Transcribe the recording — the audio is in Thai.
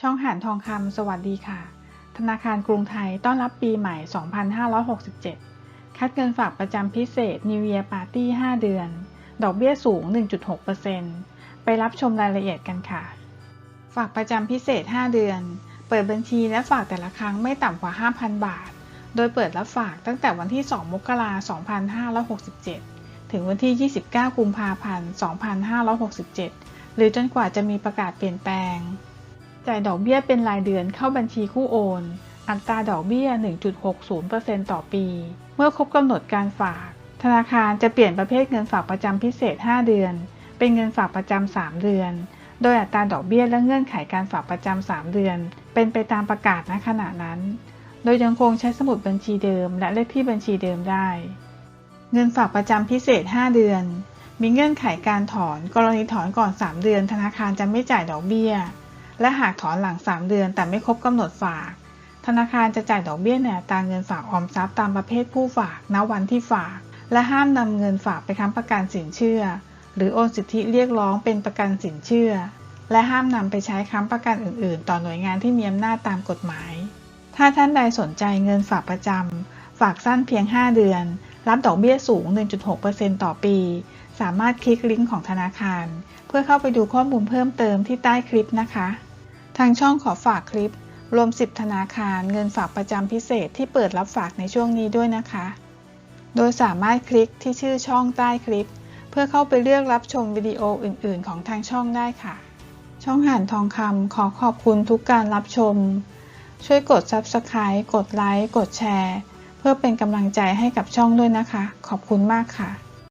ช่องหานทองคำสวัสดีค่ะ ธนาคารกรุงไทยต้อนรับปีใหม่ 2567 คัดเงินฝากประจำพิเศษ New Year Party 5 เดือน ดอกเบี้ยสูง 1.6%ไปรับชมรายละเอียดกันค่ะ ฝากประจำพิเศษ 5 เดือน เปิดบัญชีและฝากแต่ละครั้งไม่ต่ำกว่า 5,000 บาท โดยเปิดรับฝากตั้งแต่วันที่ 2 มกราคม 2567 ถึงวันที่ 29 กุมภาพันธ์ 2567 หรือจนกว่าจะมีประกาศเปลี่ยนแปลง จ่ายดอกเบี้ยเป็นรายเดือนเข้าบัญชีคู่โอน อัตราดอกเบี้ย 1.60%ต่อปี เมื่อครบกำหนดการฝาก ธนาคารจะเปลี่ยนประเภทเงินฝากประจำพิเศษ 5 เดือน เป็นเงินฝากประจำ 3 เดือน โดยอัตราดอกเบี้ยและเงื่อนไขการฝากประจำ 3 เดือน เป็นไปตามประกาศณขณะนั้น โดยยังคงใช้สมุดบัญชีเดิมและเลขที่บัญชีเดิมได้ เงินฝากประจำพิเศษ 5 เดือน มีเงื่อนไขการถอน กรณีถอนก่อน 3 เดือน ธนาคารจะไม่จ่ายดอกเบี้ย และหากถอนหลัง 3 เดือนแต่ไม่ครบกำหนดฝาก ธนาคารจะจ่ายดอกเบี้ยในอัตราเงินฝากออมทรัพย์ตามประเภทผู้ฝากณวันที่ฝาก และห้ามนำเงินฝากไปค้ำประกันสินเชื่อ หรือโอนสิทธิเรียกร้องเป็นประกันสินเชื่อ และห้ามนำไปใช้ค้ำประกันอื่น ๆ ต่อหน่วยงานที่มีอำนาจตามกฎหมาย ถ้าท่านใดสนใจเงินฝากประจำฝากสั้นเพียง 5 เดือน รับดอกเบี้ยสูง 1.6%ต่อปี สามารถคลิกลิงก์ของธนาคาร เพื่อเข้าไปดูข้อมูลเพิ่มเติมที่ใต้คลิปนะคะ ทางช่องขอฝากคลิป รวม 10 ธนาคารเงินฝากประจำพิเศษที่เปิดรับฝากในช่วงนี้ด้วยนะคะ โดยสามารถคลิกที่ชื่อช่องใต้คลิป เพื่อเข้าไปเลือกรับชมวิดีโออื่น ๆ ของทางช่องได้ค่ะ ช่องห่านทองคำขอขอบคุณทุกการรับชม ช่วยกด Subscribe กดไลค์กดแชร์ เพื่อเป็นกำลังใจให้กับช่องด้วยนะคะ ขอบคุณมากค่ะ